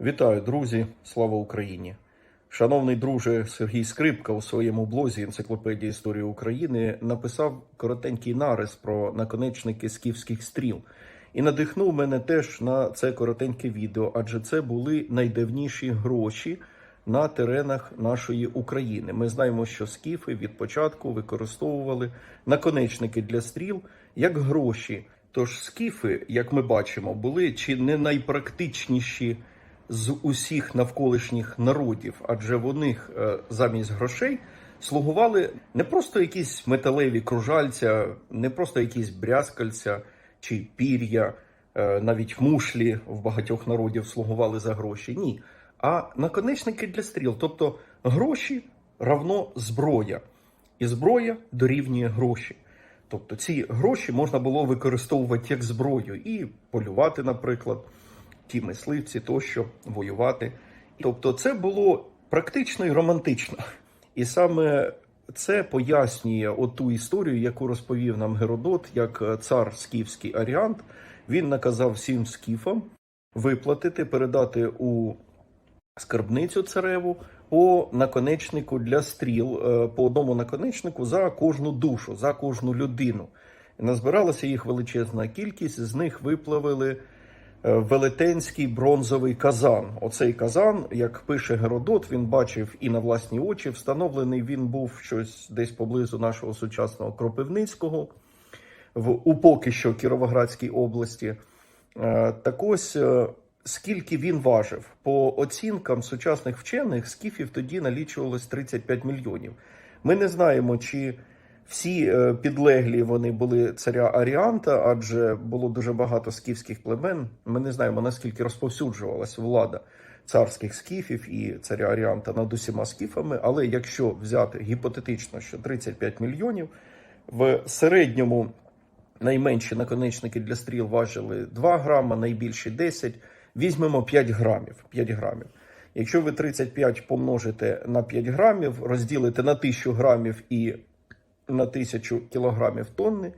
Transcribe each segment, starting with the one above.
Вітаю, друзі! Слава Україні! Шановний друже Сергій Скрипка у своєму блозі Енциклопедія історії України написав коротенький нарис про наконечники скіфських стріл і надихнув мене теж на це коротеньке відео, адже це були найдавніші гроші на теренах нашої України. Ми знаємо, що скіфи від початку використовували наконечники для стріл як гроші. Тож скіфи, як ми бачимо, були чи не найпрактичніші з усіх навколишніх народів, адже в них е, замість грошей слугували не просто якісь металеві кружальця, не просто якісь брязкальця чи пір'я, е, навіть мушлі в багатьох народів слугували за гроші. Ні. А наконечники для стріл, тобто гроші равно зброя, і зброя дорівнює гроші. Тобто ці гроші можна було використовувати як зброю і полювати, наприклад, ті мисливці тощо воювати. Тобто, це було практично і романтично. І саме це пояснює оту історію, яку розповів нам Геродот, як цар скіфський Аріант. Він наказав всім скіфам виплатити, передати у скарбницю цареву по наконечнику для стріл, е, по одному наконечнику за кожну душу, за кожну людину. Назбиралася їх величезна кількість, з них виплавили велетенський бронзовий казан. Оцей казан, як пише Геродот, він бачив і на власні очі. Встановлений він був щось десь поблизу нашого сучасного Кропивницького, в у поки що Кіровоградській області. Е, Так ось е, скільки він важив. По оцінкам сучасних вчених, скіфів тоді налічувалось 35 мільйонів. Ми не знаємо, чи всі е, підлеглі вони були царя Аріанта, адже було дуже багато скіфських племен. Ми не знаємо, наскільки розповсюджувалася влада царських скіфів і царя Аріанта над усіма скіфами. Але якщо взяти гіпотетично, що 35 мільйонів в середньому найменші наконечники для стріл важили 2 грама, найбільші 10, візьмемо 5 грамів. 5 грамів. Якщо ви 35 помножите на 5 грамів, розділите на 1000 грамів і на 1000 кілограмів тонни,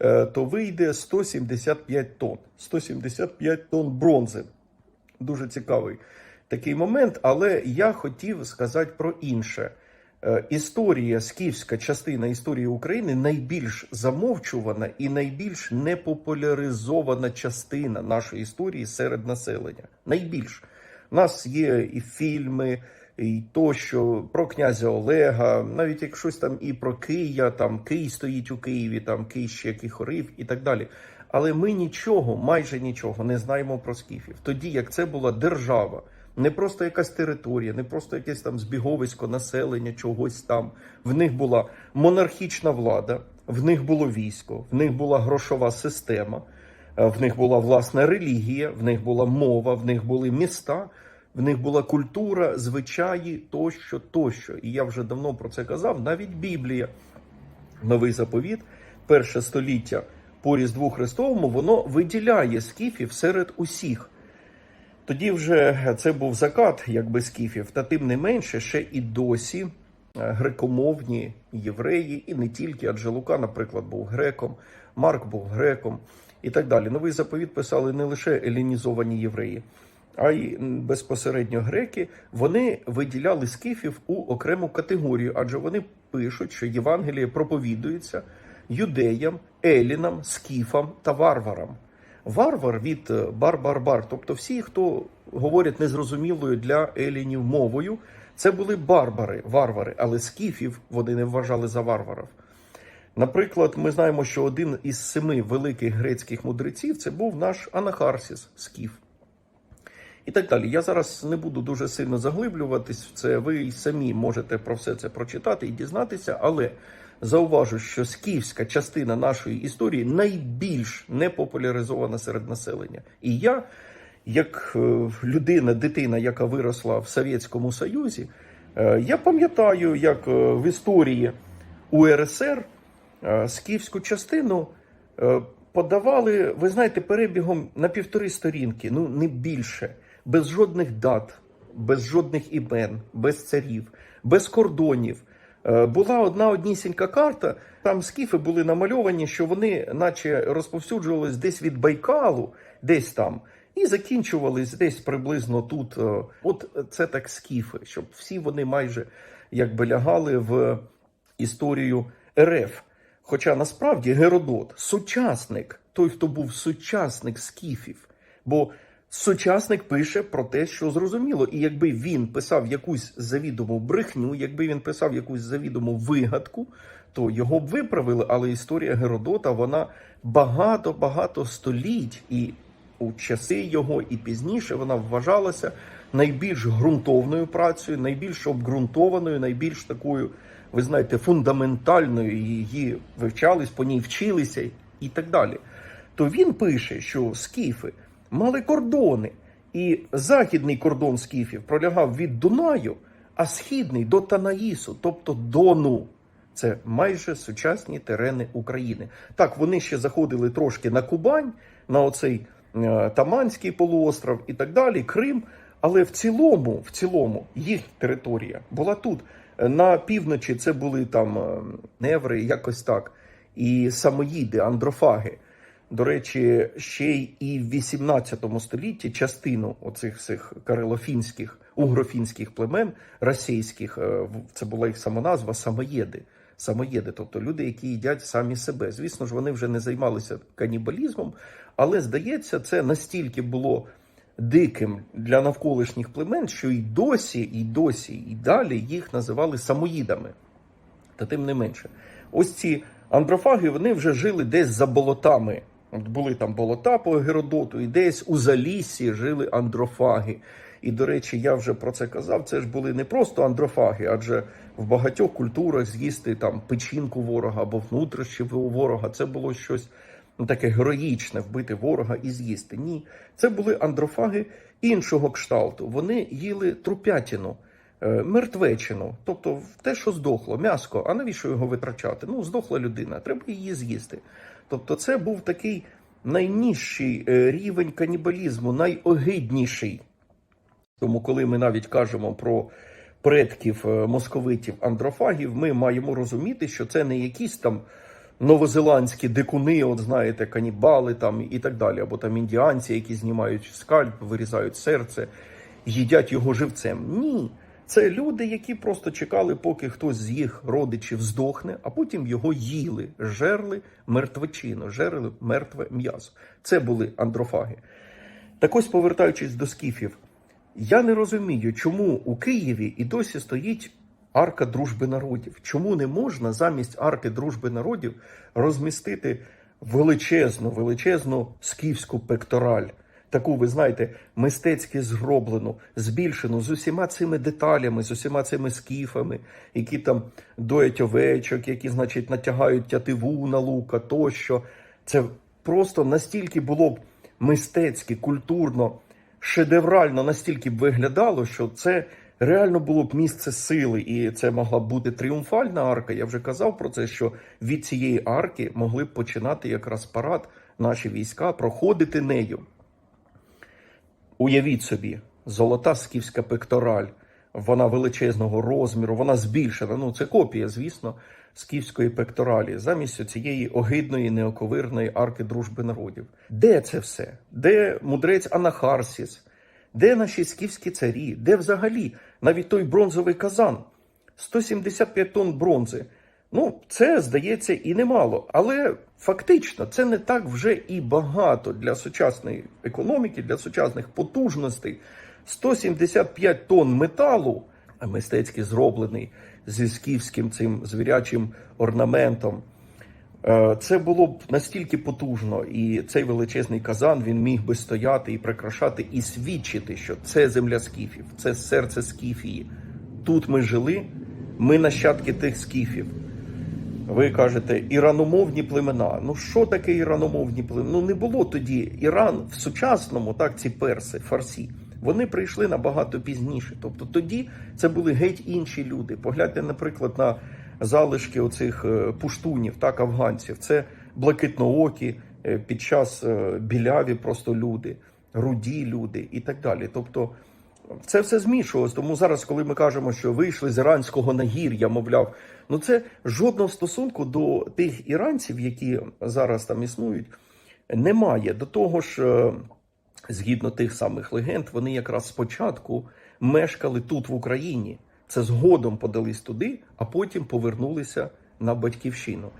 е, то вийде 175 тонн. 175 тонн бронзи. Дуже цікавий такий момент, але я хотів сказати про інше. Е, Історія, скіфська частина історії України найбільш замовчувана і найбільш непопуляризована частина нашої історії серед населення. Найбільш У нас є і фільми, і тощо про князя Олега, навіть як щось там і про Кия, там Кий стоїть у Києві, там Кий ще який хорив і так далі. Але ми нічого, майже нічого не знаємо про скіфів. Тоді як це була держава, не просто якась територія, не просто якесь там збіговисько населення, чогось там. В них була монархічна влада, в них було військо, в них була грошова система, е, в них була власна релігія, в них була мова, в них були міста, в них була культура, звичаї тощо, тощо. І я вже давно про це казав. Навіть Біблія, новий заповіт, перше століття по Різдву Христовому, воно виділяє скіфів серед усіх. Тоді вже це був закат, якби скіфів, та тим не менше, ще і досі е, грекомовні євреї, і не тільки, адже Лука, наприклад, був греком, Марк був греком і так далі. Новий заповіт писали не лише елінізовані євреї, а й безпосередньо греки. Вони виділяли скіфів у окрему категорію, адже вони пишуть, що Євангеліє проповідується юдеям, елінам, скіфам та варварам. Варвар від е, бар-бар-бар, тобто всі, хто говорять незрозумілою для елінів мовою, це були барбари, варвари, але скіфів вони не вважали за варварів. Наприклад, ми знаємо, що один із семи великих грецьких мудреців це був наш Анахарсіс, скіф. І так далі. Я зараз не буду дуже сильно заглиблюватись в це. Ви самі можете про все це прочитати і дізнатися, але зауважу, що скіфська частина нашої історії найбільш непопуляризована серед населення. І я, як е, людина, дитина, яка виросла в Совєтському Союзі, е, я пам'ятаю, як е, в історії УРСР скіфську частину подавали, ви знаєте, перебігом на півтори сторінки, ну не більше, без жодних дат, без жодних імен, без царів, без кордонів. Е, Була одна однісінька карта. Там скіфи були намальовані, що вони, наче розповсюджувались десь від Байкалу, десь там, і закінчувались десь приблизно тут. е, От це так скіфи, щоб всі вони майже якби лягали в історію РФ. Хоча насправді Геродот сучасник, той, хто був сучасник скіфів. Бо сучасник пише про те, що зрозуміло. І якби він писав якусь завідому брехню, якби він писав якусь завідому вигадку, то його б виправили. Але історія Геродота вона багато-багато століть, і у часи його і пізніше вона вважалася найбільш ґрунтовною працею, найбільш обґрунтованою, найбільш такою, ви знаєте, фундаментальною. Її вивчались, по ній вчилися і так далі. То він пише, що скіфи мали кордони, і західний кордон скіфів пролягав від Дунаю, а східний до Танаїсу, тобто Дону. Це майже сучасні терени України. Так, вони ще заходили трошки на Кубань, на оцей е, Таманський полуостров і так далі, Крим. Але в цілому, в цілому, їх територія була тут. На півночі це були там е, неври, якось так, і самоїди, андрофаги. До речі, ще й і в 18 столітті частину оцих всіх карелофінських, угрофінських племен російських, е, це була їх самоназва самоєди. Самоєди, тобто люди, які їдять самі себе. Звісно ж, вони вже не займалися канібалізмом, але здається, це настільки було диким для навколишніх племен, що і досі, і досі, і далі їх називали самоїдами. Та тим не менше, ось ці андрофаги вони вже жили десь за болотами. От були там болота по Геродоту, і десь у заліссі жили андрофаги. І, до речі, я вже про це казав. Це ж були не просто андрофаги, адже в багатьох культурах з'їсти там печінку ворога або внутрішні ворога. Це було щось ну, таке героїчне вбити ворога і з'їсти. Ні, це були андрофаги іншого кшталту. Вони їли трупятину. е, Мертвечину, тобто те, що здохло, м'яско, а навіщо його витрачати? Ну, здохла людина, треба її з'їсти. Тобто, це був такий найнижчий е, рівень канібалізму, найогидніший. Тому, коли ми навіть кажемо про предків е, московитів андрофагів, ми маємо розуміти, що це не якісь там новозеландські дикуни, от знаєте, канібали там і так далі, або там індіанці, які знімають скальп, вирізають серце, їдять його живцем. Ні. Це люди, які просто чекали, поки хтось з їх родичів здохне, а потім його їли, жерли мертвечину, жерли мертве м'ясо. Це були андрофаги. Так ось, повертаючись до скіфів, я не розумію, чому у Києві і досі стоїть арка дружби народів. Чому не можна замість арки дружби народів розмістити величезну, величезну скіфську пектораль? Таку, ви знаєте, мистецьки зроблену, збільшену з усіма цими деталями, з усіма цими скіфами, які там доять овечок, які, значить, натягають тятиву на лука тощо. Це просто настільки було б мистецьки, культурно, шедеврально настільки б виглядало, що це реально було б місце сили, і це могла б бути тріумфальна арка. Я вже казав про це, що від цієї арки могли б починати якраз парад наші війська, проходити нею. Уявіть собі, золота скіфська пектораль, вона величезного розміру, вона збільшена. Ну, це копія, звісно, скіфської пекторалі, замість цієї огидної неоковирної арки дружби народів. Де це все? Де мудрець Анахарсіс? Де наші скіфські царі? Де взагалі навіть той бронзовий казан? 175 тонн бронзи. Ну, це здається і немало, але фактично це не так вже і багато для сучасної економіки, для сучасних потужностей. 175 тонн металу, мистецьки зроблений зі скіфським цим звірячим орнаментом. Е, Це було б настільки потужно, і цей величезний казан він міг би стояти і прикрашати, і свідчити, що це земля скіфів, це серце скіфії. Тут ми жили, ми нащадки тих скіфів. Ви кажете, іраномовні племена. Ну що таке іраномовні племена? Ну не було тоді Іран в сучасному, так, ці перси, фарсі. Вони прийшли набагато пізніше. Тобто тоді це були геть інші люди. Погляньте, наприклад, на залишки оцих е, пуштунів, так, афганців. Це блакитноокі е, під час е, біляві просто люди, руді люди і так далі. Тобто це все змішувалось. Тому зараз, коли ми кажемо, що вийшли з іранського нагір'я, мовляв, ну це жодного стосунку до тих іранців, які зараз там існують, немає. До того ж, е, згідно тих самих легенд, вони якраз спочатку мешкали тут в Україні. Це згодом подались туди, а потім повернулися на батьківщину.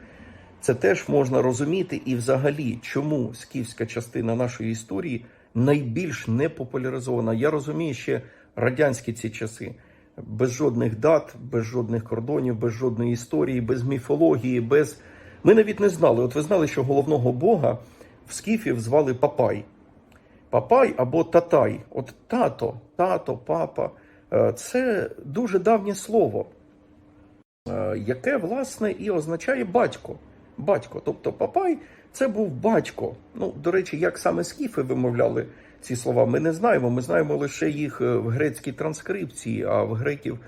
Це теж можна розуміти, і взагалі, чому скіфська частина нашої історії найбільш не популяризована. Я розумію ще радянські ці часи. Без жодних дат, без жодних кордонів, без жодної історії, без міфології, без. Ми навіть не знали. От ви знали, що головного бога в скіфів звали Папай. Папай або Татай. От тато, тато, папа. Е, Це дуже давнє слово, е, яке, власне, і означає батько. Батько. Тобто Папай це був батько. Ну, до речі, як саме скіфи вимовляли ці слова, ми не знаємо. Ми знаємо лише їх е, в грецькій транскрипції, а в греків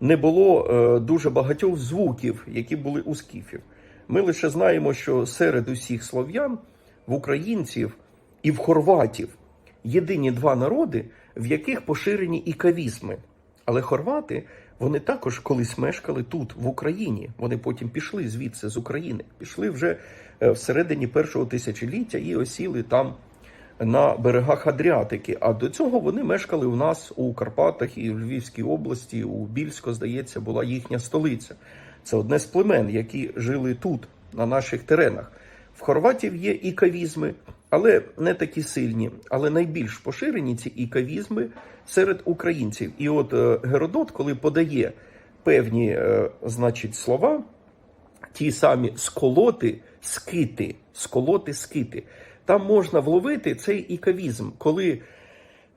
не було е, дуже багатьох звуків, які були у скіфів. Ми лише знаємо, що серед усіх слов'ян в українців і в хорватів єдині два народи, в яких поширені ікавізми. Але хорвати вони також колись мешкали тут, в Україні. Вони потім пішли звідси з України, пішли вже е, всередині першого тисячоліття і осіли там на берегах Адріатики. А до цього вони мешкали у нас у Карпатах і в Львівській області. У Більсько, здається, була їхня столиця. Це одне з племен, які жили тут, на наших теренах. В хорватів є ікавізми, але не такі сильні. Але найбільш поширені ці ікавізми серед українців. І от е, Геродот, коли подає певні, е, значить, слова, ті самі сколоти, скити, сколоти, скити. Там можна вловити цей ікавізм, коли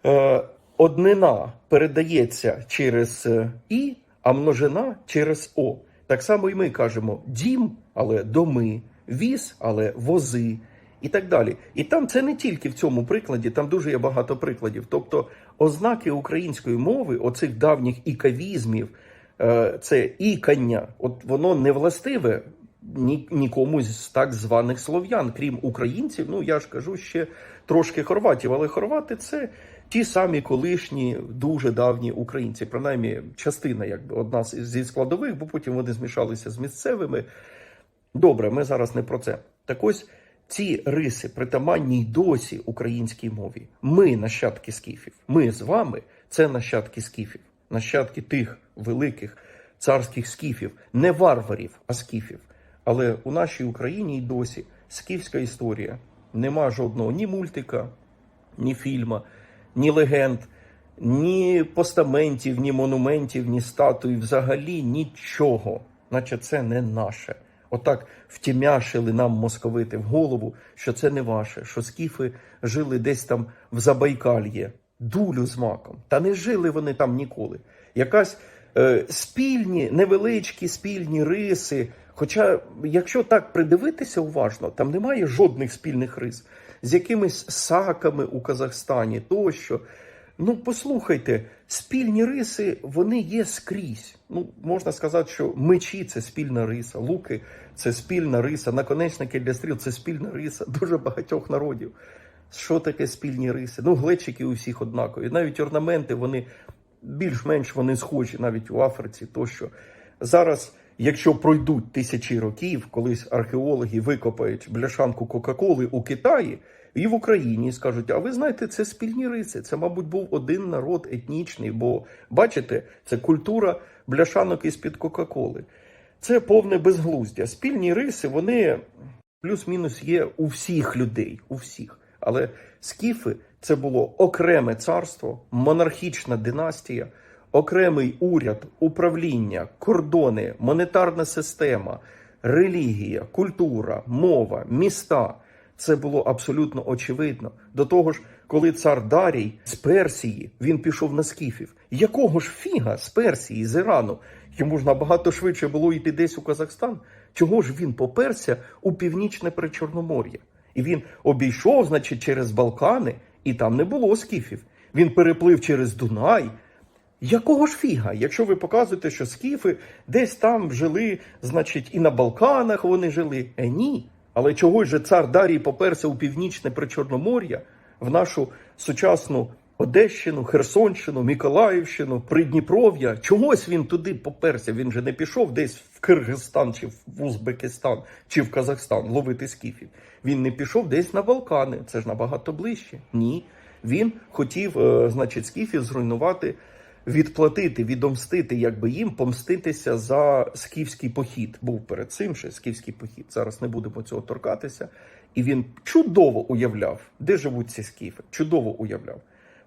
е, однина передається через е, і, а множина через о. Так само і ми кажемо дім, але доми, віз, але вози. І так далі. І там це не тільки в цьому прикладі, там дуже є багато прикладів. Тобто ознаки української мови, оцих давніх ікавізмів, е, це ікання, от воно не властиве ні, нікому з так званих слов'ян, крім українців. Ну я ж кажу ще трошки хорватів, але хорвати це ті самі колишні, дуже давні українці, принаймні частина, якби одна зі складових, бо потім вони змішалися з місцевими. Добре, ми зараз не про це. Так ось ці риси притаманні й досі українській мові. Ми нащадки скіфів. Ми з вами це нащадки скіфів, нащадки тих великих царських скіфів, не варварів, а скіфів. Але у нашій Україні й досі скіфська історія. Нема жодного ні мультика, ні фільма, ні легенд, ні постаментів, ні монументів, ні статуй, взагалі нічого. Наче це не наше. Отак втімяшили нам московити в голову, що це не ваше, що скіфи жили десь там в Забайкальє, дулю з маком. Та не жили вони там ніколи. Якась е, спільні, невеличкі спільні риси. Хоча, якщо так придивитися уважно, там немає жодних спільних рис з якимись саками у Казахстані тощо. Ну, послухайте, спільні риси вони є скрізь. Ну, можна сказати, що мечі це спільна риса, луки це спільна риса, наконечники для стріл це спільна риса дуже багатьох народів. Що таке спільні риси? Ну, глечики у всіх однакові. Навіть орнаменти вони більш-менш вони схожі, навіть у Африці тощо. Зараз, якщо пройдуть тисячі років, колись археологи викопають бляшанку Кока-Коли у Китаї і в Україні скажуть: а ви знаєте, це спільні риси. Це, мабуть, був один народ етнічний, бо бачите, це культура бляшанок із-під Кока-Коли. Це повне безглуздя. Спільні риси, вони плюс-мінус є у всіх людей, у всіх. Але скіфи це було окреме царство, монархічна династія, окремий уряд, управління, кордони, монетарна система, релігія, культура, мова, міста. Це було абсолютно очевидно. До того ж, коли цар Дарій з Персії він пішов на скіфів. Якого ж фіга з Персії, з Ірану? Йому ж набагато швидше було йти десь у Казахстан. Чого ж він поперся у північне Причорномор'я? І він обійшов, значить, через Балкани, і там не було скіфів. Він переплив через Дунай. Якого ж фіга? Якщо ви показуєте, що скіфи десь там жили, значить, і на Балканах вони жили. Е, ні. Але чого ж цар Дарій поперся у північне Причорномор'я, в нашу сучасну Одещину, Херсонщину, Миколаївщину, Придніпров'я? Чогось він туди поперся. Він же не пішов десь в Киргизстан, чи в Узбекистан, чи в Казахстан ловити скіфів. Він не пішов десь на Балкани. Це ж набагато ближче. Ні. Він хотів, е, значить, скіфів зруйнувати, відплатити, відомстити, якби їм помститися за скіфський похід. Був перед цим ще скіфський похід. Зараз не будемо цього торкатися. І він чудово уявляв, де живуть ці скіфи. Чудово уявляв.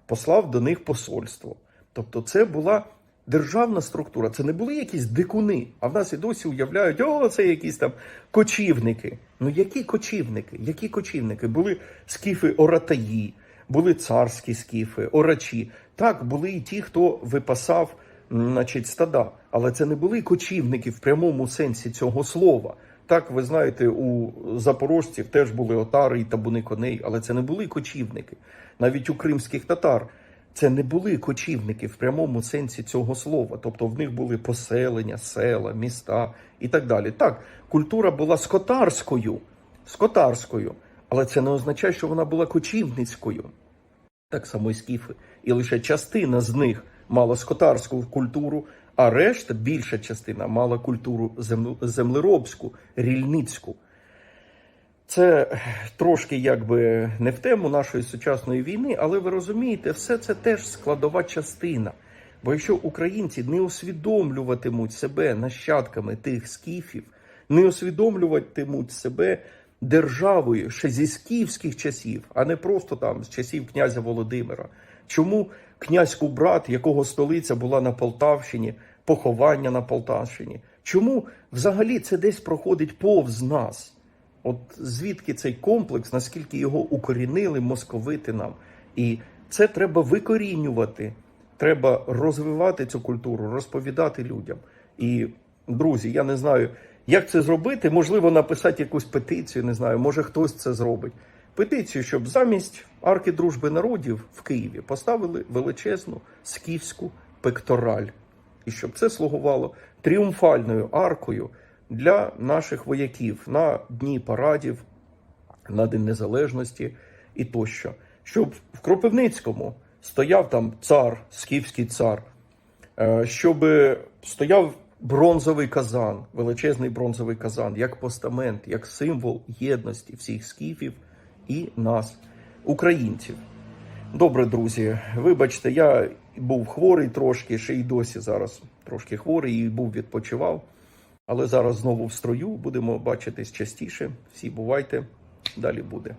Послав до них посольство. Тобто, це була державна структура. Це не були якісь дикуни. А в нас і досі уявляють, о, це якісь там кочівники. Ну які кочівники? Які кочівники? Були скіфи оратаї, були царські скіфи, орачі. Так, були і ті, хто випасав значить, стада. Але це не були кочівники в прямому сенсі цього слова. Так, ви знаєте, у запорожців теж були отари і табуни коней, але це не були кочівники. Навіть у кримських татар це не були кочівники в прямому сенсі цього слова. Тобто в них були поселення, села, міста і так далі. Так, культура була скотарською, скотарською, але це не означає, що вона була кочівницькою. Так само і скіфи. І лише частина з них мала скотарську культуру, а решта, більша частина, мала культуру землеробську, рільницьку. Це трошки якби не в тему нашої сучасної війни, але ви розумієте, все це теж складова частина. Бо якщо українці не усвідомлюватимуть себе нащадками тих скіфів, не усвідомлюватимуть себе державою ще зі скіфських часів, а не просто там з часів князя Володимира. Чому князь Кубрат, якого столиця була на Полтавщині, поховання на Полтавщині? Чому взагалі це десь проходить повз нас? От звідки цей комплекс, наскільки його укорінили московити нам? І це треба викорінювати. Треба розвивати цю культуру, розповідати людям. І, друзі, я не знаю, як це зробити. Можливо, написати якусь петицію, не знаю, може хтось це зробить. Петицію, щоб замість арки дружби народів в Києві поставили величезну скіфську пектораль. І щоб це слугувало тріумфальною аркою для наших вояків на дні парадів, на День Незалежності і тощо. Щоб в Кропивницькому стояв там цар, скіфський цар, е, щоб стояв бронзовий казан, величезний бронзовий казан, як постамент, як символ єдності всіх скіфів і нас, українців. Добре, друзі, вибачте, я був хворий трошки, ще й досі зараз трошки хворий і був відпочивав. Але зараз знову в строю будемо бачитись частіше. Всі бувайте, далі буде.